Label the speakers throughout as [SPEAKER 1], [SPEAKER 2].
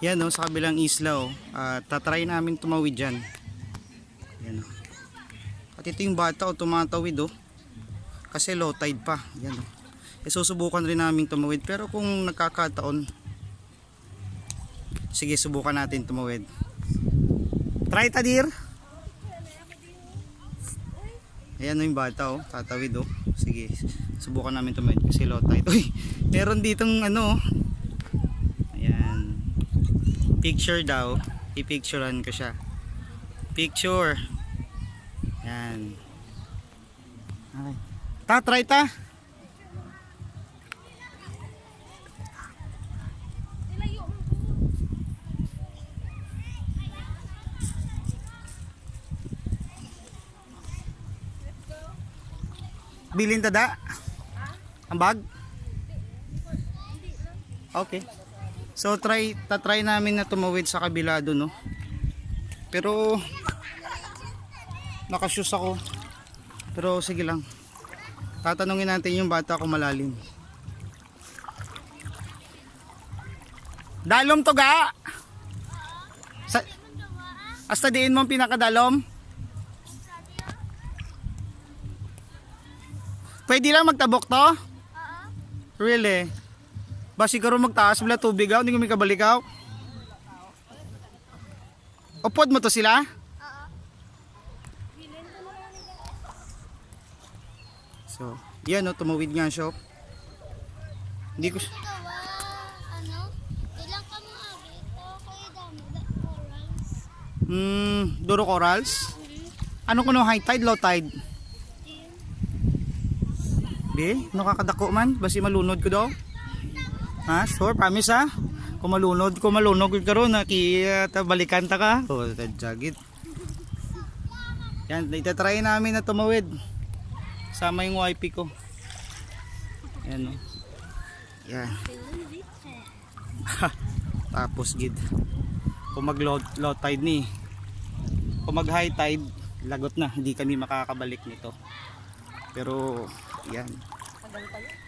[SPEAKER 1] Yan no, sa kabilang isla oh. Ah, tatry namin tumawid dyan. Yan oh. At ito yung bata oh, tumatawid oh. Kasi low tide pa. Yan oh. E, susubukan rin namin tumawid. Pero kung nagkakataon, sige subukan natin tumawid. Try ta dear. Ayan oh, yung bata oh, tatawid oh. Sige, subukan namin tumawid kasi low tide. Uy, meron ditong ano oh. Picture daw. I-picturean ko siya. Picture. Yan. Okay. Ta, try ta. Bilin ta da? Ang bag? Okay. So try tatry namin na tumawid sa kabila doon, no. Pero naka-shoes ako. Pero sige lang. Tatanungin natin yung bata kung malalim. Dalom to ga. Sa Hasta diin mo ang pinakadalom. Pwede lang magtabok to? Really? Ba siguro magtaas bala tubig aw, hindi ko may kabalik aw. Upod mo to sila? So, yan no, tumawid nga siya. Hindi ko. Hmm, duro corals. Ano kuno high tide, low tide? Be, nakakadako man, basi malunod ko daw. Ha, sure, promise ha. Kung malunod, kung malunod ko karon na kita balikan ta ka. Oh, tadjagit. Yan, itatry namin na tumawid. Sama yung wifi ko. Yan oh. Yan. Tapos gid. Kung mag low, low tide ni. Kung mag high tide, lagot na. Hindi kami makakabalik nito. Pero yan. Hmm.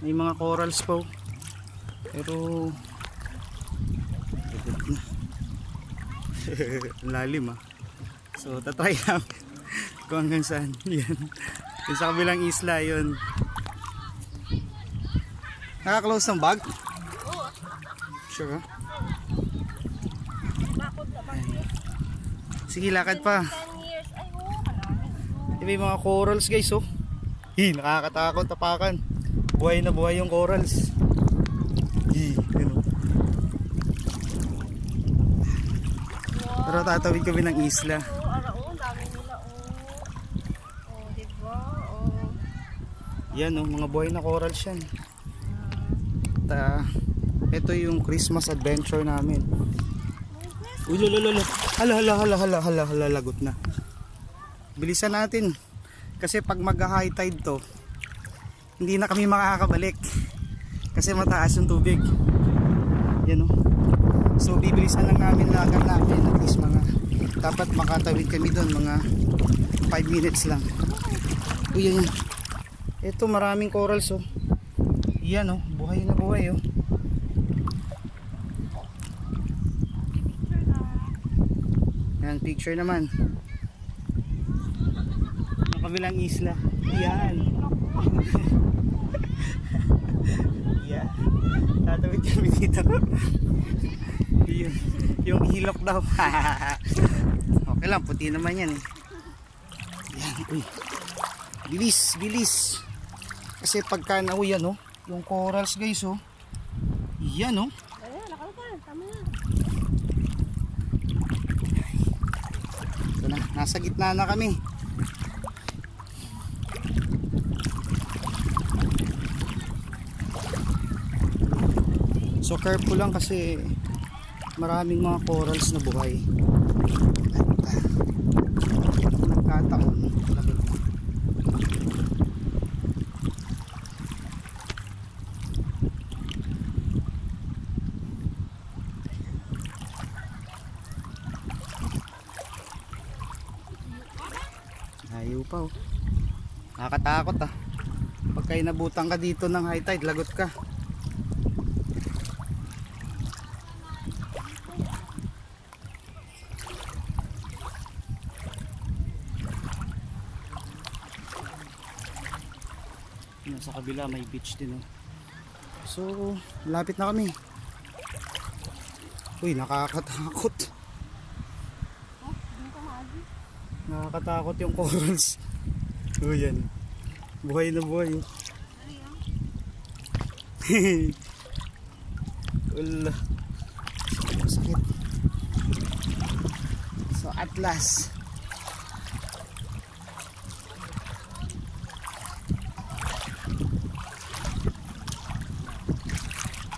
[SPEAKER 1] May mga corals po. Pero lagot na. Lalim ah. So tatry namin kung hanggang saan. Yan. Yung sa kabilang isla yun. Nakaklose ng bag? Sure ah. Sige, lakad pa.
[SPEAKER 2] 10 years, ay, oo, marami.
[SPEAKER 1] May mga corals guys oh. Hi, nakakatakot tapakan. Buhay na buhay yung corals. Hi, ano. Pero tatawid kami ng isla.
[SPEAKER 2] Oo, dami nila, oo. Oo, diba? Oo.
[SPEAKER 1] Yan oh, mga buhay na corals yan. Ta, ito yung Christmas adventure namin. Uy, lolo, lolo. Hala, hala, hala, hala, hala, hala, lagot na. Bilisan natin. Kasi pag mag-high tide to, hindi na kami makakabalik. Kasi mataas yung tubig. Yan oh. So, bibilisan lang namin lagan namin. At least mga, dapat makatawid kami doon mga 5 minutes lang. Uy, yan. Ito maraming corals oh. Yan oh, buhay na buhay oh. Yan, picture naman. Ang kabilang isla. Yan. Yan. Tatawid kami dito. yung, yung hilok daw. okay lang, puti naman yan eh. Yan, uy. Bilis, bilis. Kasi pagka nauwi yan oh, yung corals guys oh. Yan oh. Ito na, nasa gitna na kami. So careful lang kasi maraming mga corals na buhay. At uh, nagkataon, na. Ayaw pa oh. Nakakatakot ah. Pagka inabutan ka dito ng high tide, lagot ka. Yun, sa kabila may beach din oh. So, lapit na kami. Uy, nakakatakot. Nakakatakot yung corals. Oh, yan. Buhay na buhay. oh. Wala. Sakit. So, Atlas.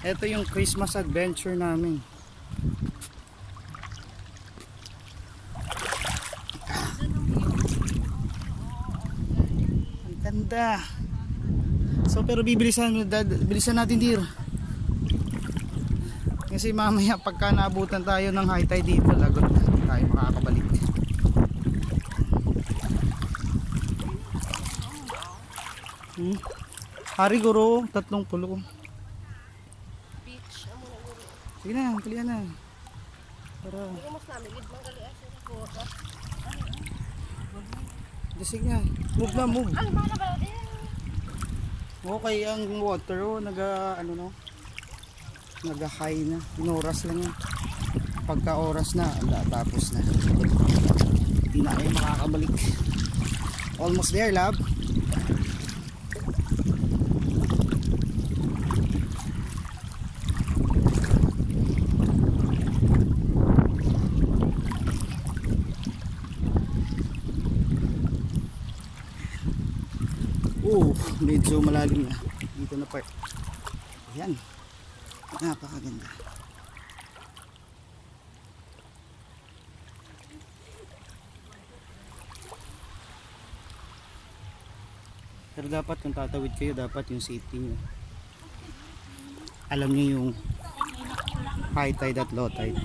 [SPEAKER 1] Ito yung Christmas adventure namin. Ang ganda. So pero bibilisan bilisan natin dir. Kasi mamaya pagka naabutan tayo ng high tide dito, lagot na tayo makakabalik. Hmm? Hari guro, tatlong pulo.
[SPEAKER 2] Beach. Amo na guro.
[SPEAKER 1] Sige na, kalian na. Para, sige na. Move na, move. Okay, ang water, oh, naga, ano no, naga high na. Inoras lang yan. Pagka oras na, ala, tapos na. Hindi na kayo makakabalik. Almost there, lab. Oh, medyo malalim na. Dito na part. Ayan. Napakaganda. Pero dapat kung tatawid kayo, dapat yung safety nyo. Alam nyo yung high tide at low tide.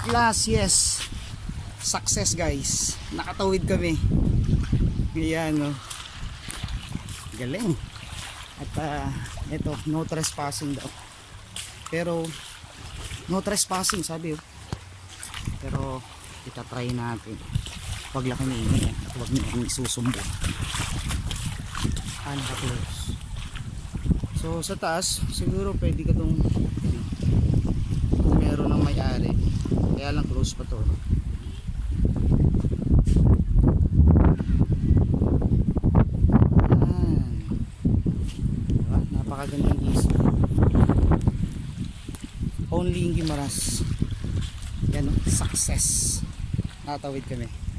[SPEAKER 1] At last, yes. Success guys. Nakatawid kami. Ayan oh. Galing. At ah, ito, no trespassing daw. Pero no trespassing sabi oh. Pero itatry natin. Huwag lang kami ingay at huwag niyo kami isusumbong. Ah, naka-close. So sa taas, siguro pwede ka tong meron ng may-ari. Kaya lang close pa to. Yan. Diba? Napakagandang isla. Only in Gimaras. Yan success. Nakatawid kami.